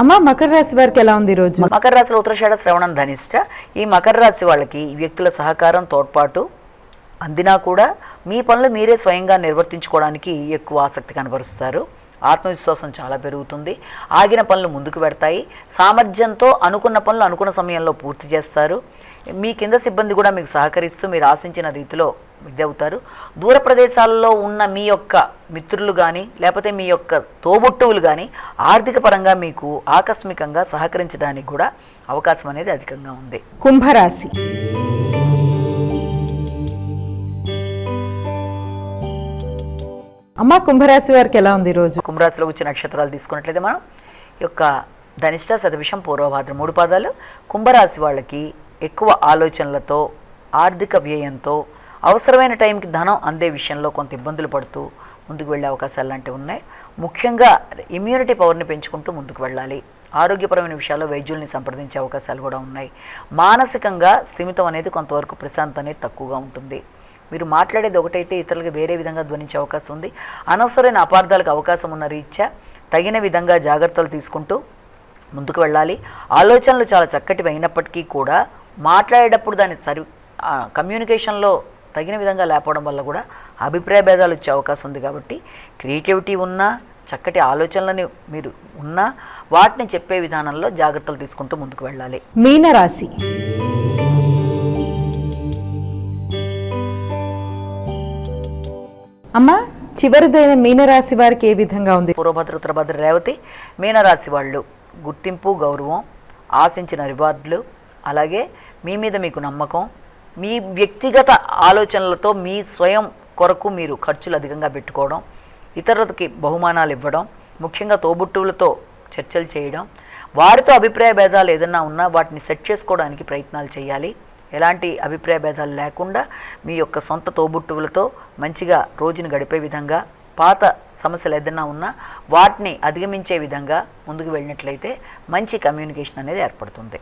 అమ్మ మకర రాశి వారికి ఎలా ఉంది రోజు? మకర రాశిలో ఉత్తరషాఢ శ్రవణం ధనిష్ట. ఈ మకర రాశి వాళ్ళకి వ్యక్తుల సహకారం తోడ్పాటు అందినా కూడా మీ పనులు మీరే స్వయంగా నిర్వర్తించుకోవడానికి ఎక్కువ ఆసక్తి కనబరుస్తారు. ఆత్మవిశ్వాసం చాలా పెరుగుతుంది. ఆగిన పనులు ముందుకు పెడతాయి. సామర్థ్యంతో అనుకున్న పనులు అనుకున్న సమయంలో పూర్తి చేస్తారు. మీ కింద సిబ్బంది కూడా మీకు సహకరిస్తూ మీరు ఆశించిన రీతిలో విద్య అవుతారు. దూర ప్రదేశాల్లో ఉన్న మీ యొక్క మిత్రులు కానీ లేకపోతే మీ యొక్క తోబుట్టువులు కానీ ఆర్థిక పరంగా మీకు ఆకస్మికంగా సహకరించడానికి కూడా అవకాశం అనేది అధికంగా ఉంది. కుంభరాశి. అమ్మ కుంభరాశి వారికి ఎలా ఉంది ఈ రోజు? కుంభరాశిలో వచ్చే నక్షత్రాలు తీసుకున్నట్లయితే మనం యొక్క ధనిష్ట శతభిషం పూర్వభాద్ర మూడు పాదాలు. కుంభరాశి వాళ్ళకి ఎక్కువ ఆలోచనలతో ఆర్థిక వ్యయంతో అవసరమైన టైంకి ధనం అందే విషయంలో కొంత ఇబ్బందులు పడుతూ ముందుకు వెళ్ళే అవకాశాలు లాంటివి ఉన్నాయి. ముఖ్యంగా ఇమ్యూనిటీ పవర్ని పెంచుకుంటూ ముందుకు వెళ్ళాలి. ఆరోగ్యపరమైన విషయాల్లో వైద్యుల్ని సంప్రదించే అవకాశాలు కూడా ఉన్నాయి. మానసికంగా స్థిమితం అనేది కొంతవరకు ప్రశాంతత అనేది తక్కువగా ఉంటుంది. మీరు మాట్లాడేది ఒకటైతే ఇతరులకు వేరే విధంగా ధ్వనించే అవకాశం ఉంది. అనవసరమైన అపార్థాలకు అవకాశం ఉన్న రీత్యా తగిన విధంగా జాగ్రత్తలు తీసుకుంటూ ముందుకు వెళ్ళాలి. ఆలోచనలు చాలా చక్కటివి అయినప్పటికీ కూడా మాట్లాడేటప్పుడు దాని సరి కమ్యూనికేషన్లో తగిన విధంగా లేకపోవడం వల్ల కూడా అభిప్రాయ భేదాలు వచ్చే అవకాశం ఉంది కాబట్టి క్రియేటివిటీ ఉన్నా చక్కటి ఆలోచనలని మీరు ఉన్నా వాటిని చెప్పే విధానంలో జాగ్రత్తలు తీసుకుంటూ ముందుకు వెళ్ళాలి. మీనరాశి. అమ్మ చివరిదైన మీనరాశి వారికి ఏ విధంగా ఉంది? పూర్వభద్ర ఉత్తరభద్ర రేవతి మీనరాశి వాళ్ళు గుర్తింపు గౌరవం ఆశించిన రివార్డులు అలాగే మీ మీద మీకు నమ్మకం మీ వ్యక్తిగత ఆలోచనలతో మీ స్వయం కొరకు మీరు ఖర్చులు అధికంగా పెట్టుకోవడం ఇతరులకి బహుమానాలు ఇవ్వడం ముఖ్యంగా తోబుట్టువులతో చర్చలు చేయడం వారితో అభిప్రాయ భేదాలు ఏదన్నా ఉన్నా వాటిని సెట్ చేసుకోవడానికి ప్రయత్నాలు చేయాలి. ఎలాంటి అభిప్రాయ భేదాలు లేకుండా మీ యొక్క సొంత తోబుట్టువులతో మంచిగా రోజును గడిపే విధంగా పాత సమస్యలు ఏదైనా ఉన్నా వాటిని అధిగమించే విధంగా ముందుకు వెళ్ళినట్లయితే మంచి కమ్యూనికేషన్ అనేది ఏర్పడుతుంది.